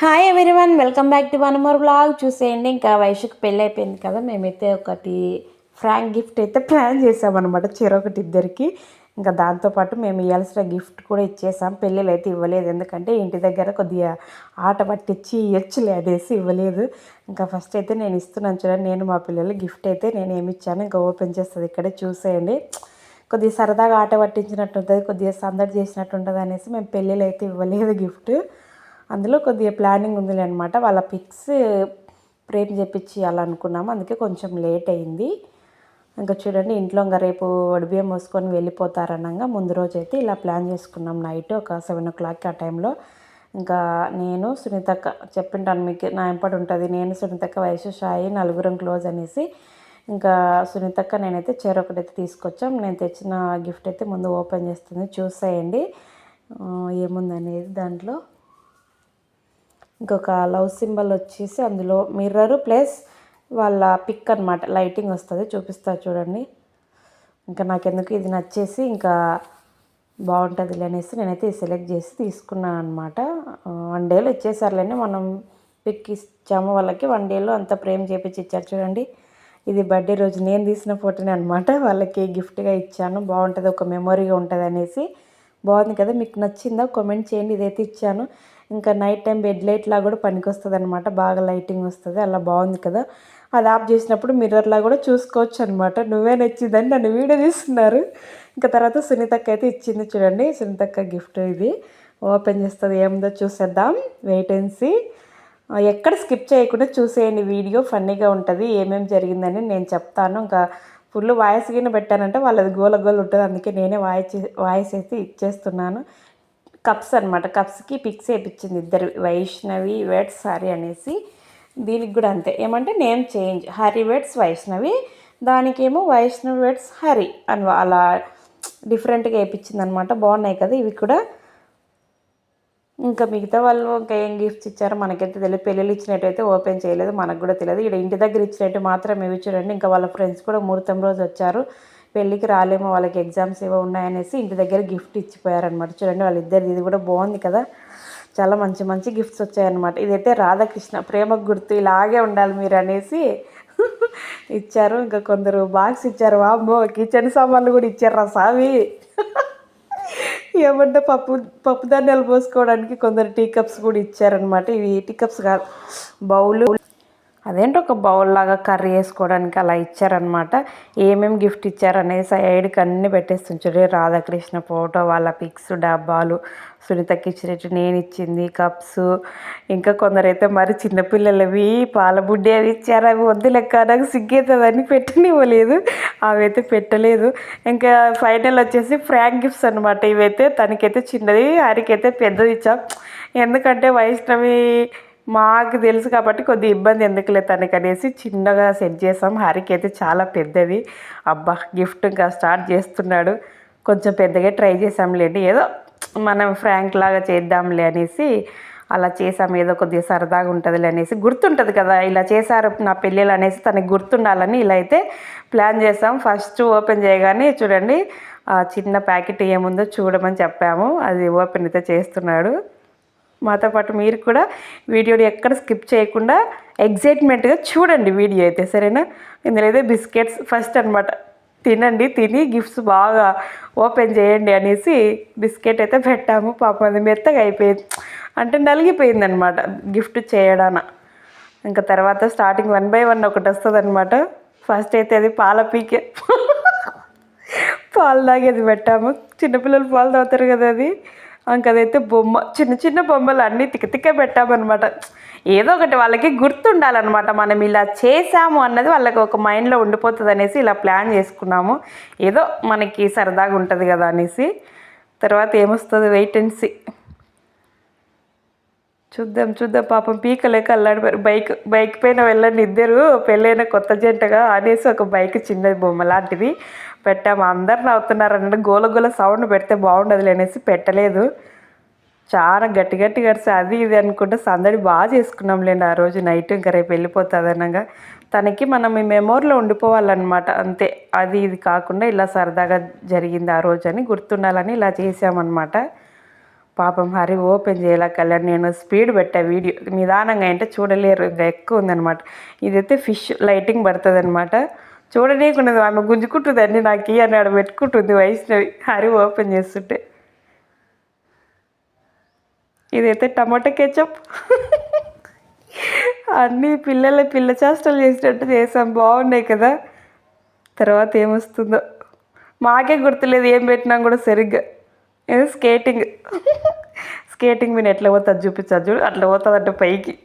Hi everyone welcome back to one more blog చూసేయండి ఇంకా వయసుకు పెళ్ళి అయిపోయింది కదా మేమైతే ఒకటి ఫ్రాంక్ గిఫ్ట్ అయితే ప్లాన్ చేసామన్నమాట చెరొకటి ఇద్దరికి. ఇంకా దాంతోపాటు మేము ఇవ్వాల్సిన గిఫ్ట్ కూడా ఇచ్చేసాం. పెళ్ళిళ్ళు అయితే ఇవ్వలేదు ఎందుకంటే ఇంటి దగ్గర కొద్దిగా ఆట పట్టించి ఇవ్వచ్చులే అనేసి ఇవ్వలేదు. ఇంకా ఫస్ట్ అయితే నేను ఇస్తున్నాను చూడండి నేను మా పిల్లలు గిఫ్ట్ అయితే నేను ఏమి ఇచ్చాను ఇంకా ఓపెన్ చేస్తుంది ఇక్కడే చూసేయండి. కొద్దిగా సరదాగా ఆట పట్టించినట్టు ఉంటుంది కొద్దిగా సందడి చేసినట్టు ఉంటుంది అనేసి మేము పెళ్ళిళ్ళు అయితే ఇవ్వలేదు గిఫ్ట్ అందులో కొద్దిగా ప్లానింగ్ ఉందిలే అనమాట వాళ్ళ పిక్స్ ఫ్రేమ్ చేపించి అనుకున్నాము అందుకే కొంచెం లేట్ అయింది. ఇంకా చూడండి ఇంట్లో ఇంకా రేపు వడిబియ్యం మోసుకొని వెళ్ళిపోతారనగా ముందు రోజు అయితే ఇలా ప్లాన్ చేసుకున్నాం. నైట్ ఒక సెవెన్ ఓ క్లాక్ ఆ టైంలో ఇంకా నేను సునీతక్క చెప్పింటాను మీకు నా ఎంపటి ఉంటుంది. నేను సునీతక్క వయసు షాయి నలుగురం క్లోజ్ అనేసి. ఇంకా సునీతక్క నేనైతే చీర ఒకటైతే తీసుకొచ్చాం. నేను తెచ్చిన గిఫ్ట్ అయితే ముందు ఓపెన్ చేస్తుంది. చూసేయండి. ఏముందనేది దాంట్లో? ఇంకొక లవ్ సింబల్ వచ్చేసి అందులో మిర్రర్ ప్లస్ వాళ్ళ పిక్ అనమాట లైటింగ్ వస్తుంది చూపిస్తా చూడండి. ఇంకా నాకెందుకు ఇది నచ్చేసి ఇంకా బాగుంటుంది అనేసి నేనైతే సెలెక్ట్ చేసి తీసుకున్నాను అనమాట వన్ డేలో ఇచ్చేసారులేండి. మనం పిక్ ఇచ్చాము వాళ్ళకి వన్ డేలో అంత ప్రేమ్ చేపించి ఇచ్చారు చూడండి. ఇది బర్త్డే రోజు నేను తీసిన ఫోటోనే అనమాట వాళ్ళకి గిఫ్ట్గా ఇచ్చాను. బాగుంటుంది ఒక మెమొరీగా ఉంటుంది అనేసి. బాగుంది కదా మీకు నచ్చిందా? కామెంట్ చేయండి. ఇదైతే ఇచ్చాను. ఇంకా నైట్ టైం బెడ్ లైట్లా కూడా పనికొస్తుంది అనమాట బాగా లైటింగ్ వస్తుంది. అలా బాగుంది కదా. అది ఆఫ్ చేసినప్పుడు మిర్రర్లా కూడా చూసుకోవచ్చు అనమాట నువ్వే నచ్చిందని నన్ను వీడియో తీస్తున్నారు. ఇంకా తర్వాత సునీతక్క అయితే ఇచ్చింది చూడండి. సునీతక్క గిఫ్ట్ ఇది. ఓపెన్ చేస్తుంది. ఏముందో చూసేద్దాం. వెయిట్ అండ్ సీ ఎక్కడ స్కిప్ చేయకుండా చూసేయండి. వీడియో ఫన్నీగా ఉంటుంది. ఏమేమి జరిగిందని నేను చెప్తాను. ఇంకా ఫుల్ వాయిస్ గిన్నె పెట్టానంటే వాళ్ళది గోల గోల ఉంటుంది. అందుకే నేనే వాయిస్ వాయిస్ అయితే ఇచ్చేస్తున్నాను. కప్స్ అనమాట కప్స్కి పిక్స్ వేయించింది ఇద్దరు. వైష్ణవి వెట్స్ సారీ అనేసి. దీనికి కూడా అంతే. ఏమంటే name change. Hari weds Vaishnavi. దానికేమో వైష్ణవి వెట్స్ హరి అని అలా డిఫరెంట్గా వేయించింది అనమాట బాగున్నాయి కదా ఇవి కూడా. ఇంకా మిగతా వాళ్ళు ఇంకా ఏం గిఫ్ట్స్ ఇచ్చారో మనకైతే తెలియదు పెళ్ళిళ్ళు ఇచ్చినట్టయితే ఓపెన్ చేయలేదు. మనకు కూడా తెలియదు ఇక్కడ ఇంటి దగ్గర ఇచ్చినట్టు మాత్రం ఇవి చూడండి. ఇంకా వాళ్ళ ఫ్రెండ్స్ కూడా ముహూర్తం రోజు వచ్చారు. పెళ్ళికి రాలేమో వాళ్ళకి ఎగ్జామ్స్ ఏవో ఉన్నాయనేసి ఇంటి దగ్గర గిఫ్ట్ ఇచ్చిపోయారనమాట చూడండి వాళ్ళిద్దరిది ఇది కూడా బాగుంది కదా. చాలా మంచి మంచి గిఫ్ట్స్ వచ్చాయన్నమాట. ఇదైతే రాధాకృష్ణ ప్రేమకు గుర్తు ఇలాగే ఉండాలి మీరు అనేసి ఇచ్చారు. ఇంకా కొందరు బాక్స్ ఇచ్చారు. వామ్మో కిచెన్ సామాన్లు కూడా ఇచ్చారు రా సావి ఏమంటే పప్పు పప్పు ధాన్యాలు పోసుకోవడానికి కొందరు టీ కప్స్ కూడా ఇచ్చారనమాట ఇవి టీ కప్స్ కాదు బౌలు. అదేంటి ఒక బౌల్ లాగా కర్రీ వేసుకోవడానికి అలా ఇచ్చారనమాట ఏమేమి గిఫ్ట్ ఇచ్చారనేది సైడ్కి అన్నీ పెట్టేస్తుంటారు రాధాకృష్ణ ఫోటో వాళ్ళ పిక్స్ డబ్బాలు సునీతకి ఇచ్చినట్టు నేను ఇచ్చింది కప్స్ ఇంకా కొందరైతే మరి చిన్నపిల్లలవి పాలబుడ్డి అవి ఇచ్చారు. అవి వద్దు లెక్క నాకు సిగ్గేతుందని పెట్టనివ్వలేదు. అవి అయితే పెట్టలేదు. ఇంకా ఫైనల్ వచ్చేసి ఫ్రాంక్ గిఫ్ట్స్ అనమాట ఇవైతే. తనకైతే చిన్నది హరికైతే పెద్దది ఇచ్చాం. ఎందుకంటే వైష్ణవి మాకు తెలుసు కాబట్టి కొద్ది ఇబ్బంది ఎందుకులే తనకి అనేసి చిన్నగా సెట్ చేసాం. హరికి అయితే చాలా పెద్దది. అబ్బా గిఫ్ట్ ఇంకా స్టార్ట్ చేస్తున్నాడు. కొంచెం పెద్దగా ట్రై చేసాంలేండి ఏదో మనం ఫ్రాంక్ లాగా చేద్దాంలే అనేసి అలా చేసాం ఏదో కొద్దిగా సరదాగా ఉంటుందిలే అనేసి గుర్తుంటుంది కదా ఇలా చేశారు నా పెళ్ళిళ్ళు అనేసి తనకి గుర్తుండాలని ఇలా అయితే ప్లాన్ చేసాం ఫస్ట్ ఓపెన్ చేయగానే చూడండి చిన్న ప్యాకెట్ ఏముందో చూడమని చెప్పాము. అది ఓపెన్ అయితే చేస్తున్నాడు. మాతో పాటు మీరు కూడా వీడియోని ఎక్కడ స్కిప్ చేయకుండా ఎగ్జైట్మెంట్గా చూడండి వీడియో అయితే సరేనా? ఇందులో అయితే బిస్కెట్స్ ఫస్ట్ అనమాట తినండి తిని గిఫ్ట్స్ బాగా ఓపెన్ చేయండి అనేసి బిస్కెట్ అయితే పెట్టాము. పాపం అది మెత్తగా అయిపోయింది. అంటే నలిగిపోయింది అనమాట గిఫ్ట్ చేయడాన. ఇంకా తర్వాత స్టార్టింగ్ వన్ బై వన్ ఒకటి వస్తుంది అనమాట ఫస్ట్ అయితే అది పాల పీకే. పాలు తాగేది పెట్టాము. చిన్నపిల్లలు పాలు తాగుతారు కదా అది. ఇంకదైతే బొమ్మ చిన్న చిన్న బొమ్మలు అన్నీ తిక్క పెట్టామన్నమాట. ఏదో ఒకటి వాళ్ళకి గుర్తుండాలన్నమాట. మనం ఇలా చేసాము అన్నది వాళ్ళకి ఒక మైండ్లో ఉండిపోతుంది అనేసి ఇలా ప్లాన్ చేసుకున్నాము. ఏదో మనకి సరదాగా ఉంటుంది కదా అనేసి. తర్వాత ఏమొస్తుంది? వెయిట్ అండ్ సీ చూద్దాం చూద్దాం. పాపం పీకలేక అల్లాడిపోయారు బైక్ బైక్ పైన వెళ్ళండి ఇద్దరు. పెళ్ళైన కొత్త జంటగా అనేసి ఒక బైక్ చిన్నది బొమ్మ లాంటిది. పెట్టాము. అందరు నవ్వుతున్నారంటే గోల గోల సౌండ్ పెడితే బాగుండదు అనేసి పెట్టలేదు. చాలా గట్టి గట్టి గడిచి అది ఇది అనుకుంటే సందడి బాగా చేసుకున్నాంలేండి ఆ రోజు నైట్. ఇంకా రేపు వెళ్ళిపోతుంది అనగా తనకి మనం ఈ మెమోరీలో ఉండిపోవాలన్నమాట. అంతే. అది ఇది కాకుండా ఇలా సరదాగా జరిగింది ఆ రోజు అని గుర్తుండాలని ఇలా చేసామన్నమాట పాపం హరి ఓపెన్ చేయలేక నేను స్పీడ్ పెట్టా వీడియో. నిదానంగా అంటే చూడలేరు. ఇంకా ఎక్కువ ఉందన్నమాట. ఇదైతే ఫిష్ లైటింగ్ పడుతుంది అనమాట చూడనీయకున్నది ఆమె గుంజుకుంటుందండి నాకు అని ఆడ పెట్టుకుంటుంది వైష్ణవి. హరి ఓపెన్ చేస్తుంటే. ఇదైతే టమాటా కెచప్. అన్నీ పిల్లల పిల్ల చేష్టలు చేసినట్టు చేసాం బాగున్నాయి కదా. తర్వాత ఏమొస్తుందో. మాకే గుర్తులేదు ఏం పెట్టినా కూడా సరిగ్గా. ఏదో స్కేటింగ్. స్కేటింగ్ మీద ఎట్లా పోతుంది చూపించదు చూడు అట్లా పోతుందంట పైకి.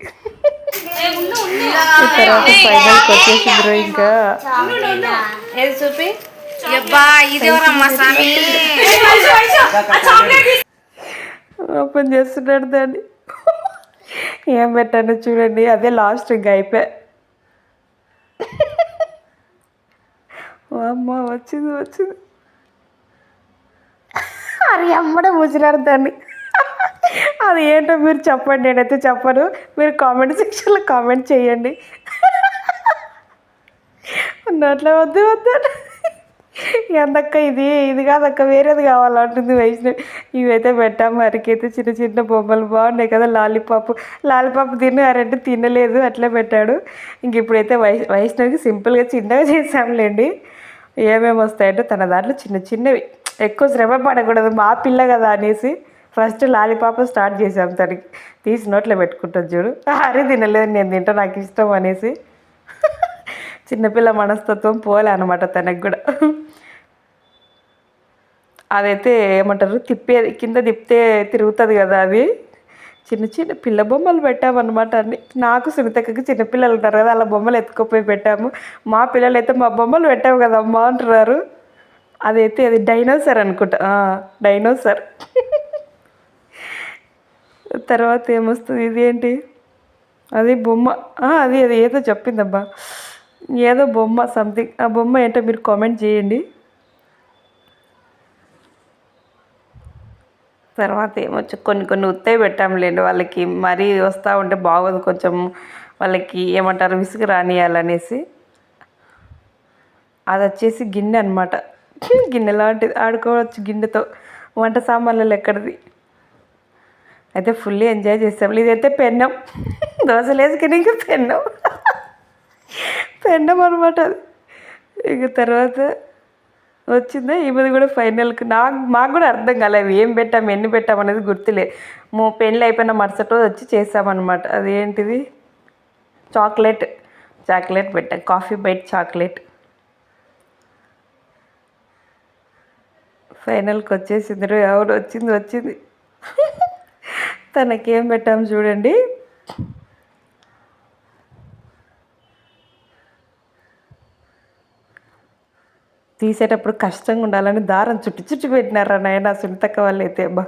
తర్వాత ఫైనల్కి వచ్చేసింది ఇంకా. ఏది చూపి? ఓపెన్ చేస్తున్నాడు దాన్ని. ఏం పెట్టాను చూడండి అదే లాస్ట్ ఇంకా అయిపోయా అమ్మ వచ్చింది వచ్చింది. అరే అమ్మడే ముసిలాడు దాన్ని. అది ఏంటో మీరు చెప్పండి నేనైతే చెప్పను. మీరు కామెంట్ సెక్షన్లో కామెంట్ చేయండి. అట్లా వద్దు వద్దు ఎంతక్క ఇది? ఇది కాదక్క వేరేది కావాలంటుంది వైష్ణవి. ఇవైతే పెట్టాము అరికైతే చిన్న చిన్న బొమ్మలు బాగున్నాయి కదా లాలీపాప్. లాలీపాప్ తిని అరంటే తినలేదు అట్లే పెట్టాడు. ఇంక ఇప్పుడైతే వై వైష్ణవికి సింపుల్గా చిన్నగా చేసాంలేండి ఏమేమి వస్తాయంటే తన దాంట్లో చిన్న చిన్నవి. ఎక్కువ శ్రమ పడకూడదు మా పిల్ల కదా అనేసి. ఫస్ట్ లాలీపాప్ స్టార్ట్ చేసాం తనకి. తీసి నోట్లో పెట్టుకుంటుంది చూడు. అరే తినలేదు నేను తింటా నాకు ఇష్టం అనేసి. చిన్నపిల్ల మనస్తత్వం పోలే అనమాట తనకు కూడా. అదైతే ఏమంటారు తిప్పేది కింద తిప్పితే తిరుగుతుంది కదా అది. చిన్న చిన్న పిల్ల బొమ్మలు పెట్టామన్నమాట అన్ని. నాకు సునీతక్కకి చిన్నపిల్లలు ఉంటారు కదా అలా బొమ్మలు ఎత్తుకుపోయి పెట్టాము. మా పిల్లలు అయితే మా బొమ్మలు పెట్టావు కదా అమ్మా అంటున్నారు. అదైతే అది డైనోసర్ అనుకుంటా. డైనోసర్. తర్వాత ఏమొస్తుంది? ఇది ఏంటి అది బొమ్మ. అది అది ఏదో చెప్పిందబ్బా. ఏదో బొమ్మ సంథింగ్ ఆ బొమ్మ ఏంటో మీరు కామెంట్ చేయండి. తర్వాత ఏమొచ్చు? కొన్ని కొన్ని ఉత్తే పెట్టాంలేండి వాళ్ళకి. మరీ వస్తూ ఉంటే బాగోదు కొంచెం. వాళ్ళకి ఏమంటారు? విసుగు రానియాలనేసి. అది వచ్చేసి గిన్నె అనమాట గిన్నె లాంటిది. ఆడుకోవచ్చు గిన్నెతో. వంట సామాన్లలో ఎక్కడిది? అయితే ఫుల్లీ ఎంజాయ్ చేసాం ఇదైతే పెన్నం. దోశలు వేసుకుని ఇంకా పెన్నం. పెన్నం అనమాట అది. ఇక తర్వాత వచ్చిందా? ఈమెది కూడా ఫైనల్కి నాకు మాకు కూడా అర్థం కాలేదు ఏం పెట్టాం ఎన్ని పెట్టాం అనేది గుర్తులే. మో పెళ్ళి అయిపోయిన మరుసటి రోజు వచ్చి చేసామన్నమాట అది ఏంటిది చాక్లెట్. చాక్లెట్ పెట్టాం. Coffee bite chocolate. ఫైనల్కి వచ్చేసింది. ఎవరు వచ్చింది వచ్చింది. తనకేం పెట్టాము చూడండి. తీసేటప్పుడు కష్టంగా ఉండాలని దారం చుట్టి చుట్టి పెట్టినారా నాయన సునీతక్క వాళ్ళు అయితే బా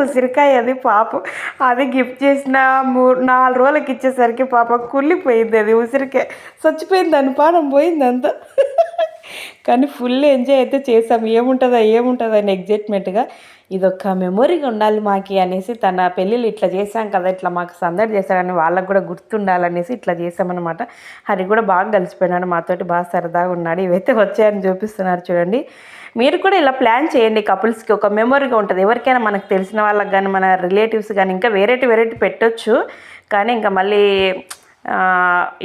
ఉసిరికాయ అది పాపం. అది గిఫ్ట్ చేసిన మూడు నాలుగు రోజులకి ఇచ్చేసరికి పాప కుళ్ళిపోయింది అది ఉసిరికాయ. చచ్చిపోయింది దాని పానం పోయింది అంతా కానీ ఫుల్ ఎంజాయ్ అయితే చేసాం ఏముంటుందా ఏముంటుందా అని ఎగ్జైట్మెంట్గా ఇదొక మెమొరీగా ఉండాలి మాకి అనేసి తన పెళ్ళిళ్ళు ఇట్లా చేశాం కదా ఇట్లా మాకు సందడి చేశాడని వాళ్ళకు కూడా గుర్తుండాలనేసి ఇట్లా చేసామన్నమాట హరి కూడా బాగా కలిసిపోయినాడు మాతోటి బాగా సరదాగా ఉన్నాడు ఇవైతే వచ్చాయని చూపిస్తున్నారు చూడండి. మీరు కూడా ఇలా ప్లాన్ చేయండి కపుల్స్కి ఒక మెమొరీగా ఉంటుంది. ఎవరికైనా మనకు తెలిసిన వాళ్ళకి కానీ మన రిలేటివ్స్ కానీ ఇంకా వెరైటీ వెరైటీ పెట్టొచ్చు. కానీ ఇంకా మళ్ళీ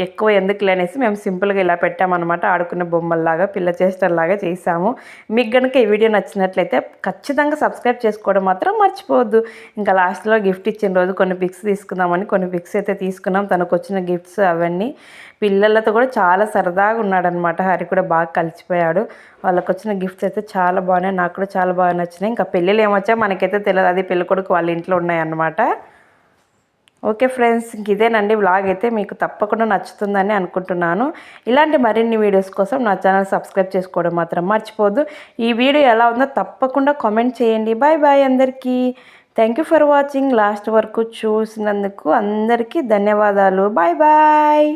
ఎక్కువ ఎందుకు లేనేసి మేము సింపుల్గా ఇలా పెట్టామన్నమాట. ఆడుకునే బొమ్మల్లాగా పిల్ల చేష్టల్లాగా చేసాము. మీకు కనుక ఈ వీడియో నచ్చినట్లయితే ఖచ్చితంగా సబ్స్క్రైబ్ చేసుకోవడం మాత్రం మర్చిపోవద్దు. ఇంకా లాస్ట్లో గిఫ్ట్ ఇచ్చిన రోజు కొన్ని పిక్స్ తీసుకుందామని కొన్ని పిక్స్ అయితే తీసుకున్నాం. తనకు వచ్చిన గిఫ్ట్స్ అవన్నీ పిల్లలతో కూడా చాలా సరదాగా ఉన్నాడనమాట హరి కూడా బాగా కలిసిపోయాడు. వాళ్ళకి వచ్చిన గిఫ్ట్స్ అయితే చాలా బాగున్నాయి. నాకు కూడా చాలా బాగా నచ్చినాయి. ఇంకా పెళ్ళిళ్ళు ఏమొచ్చా మనకైతే తెలియదు అది పెళ్ళి కొడుకు వాళ్ళ ఇంట్లో ఉన్నాయన్నమాట. ఓకే ఫ్రెండ్స్ ఇంక ఇదేనండి వ్లాగ్. అయితే మీకు తప్పకుండా నచ్చుతుందని అనుకుంటున్నాను. ఇలాంటి మరిన్ని వీడియోస్ కోసం నా ఛానల్ సబ్స్క్రైబ్ చేసుకోవడం మాత్రం మర్చిపోద్దు ఈ వీడియో ఎలా ఉందో తప్పకుండా కామెంట్ చేయండి. బాయ్ బాయ్ అందరికీ. Thank you for watching last వరకు చూసినందుకు అందరికీ ధన్యవాదాలు. Bye bye.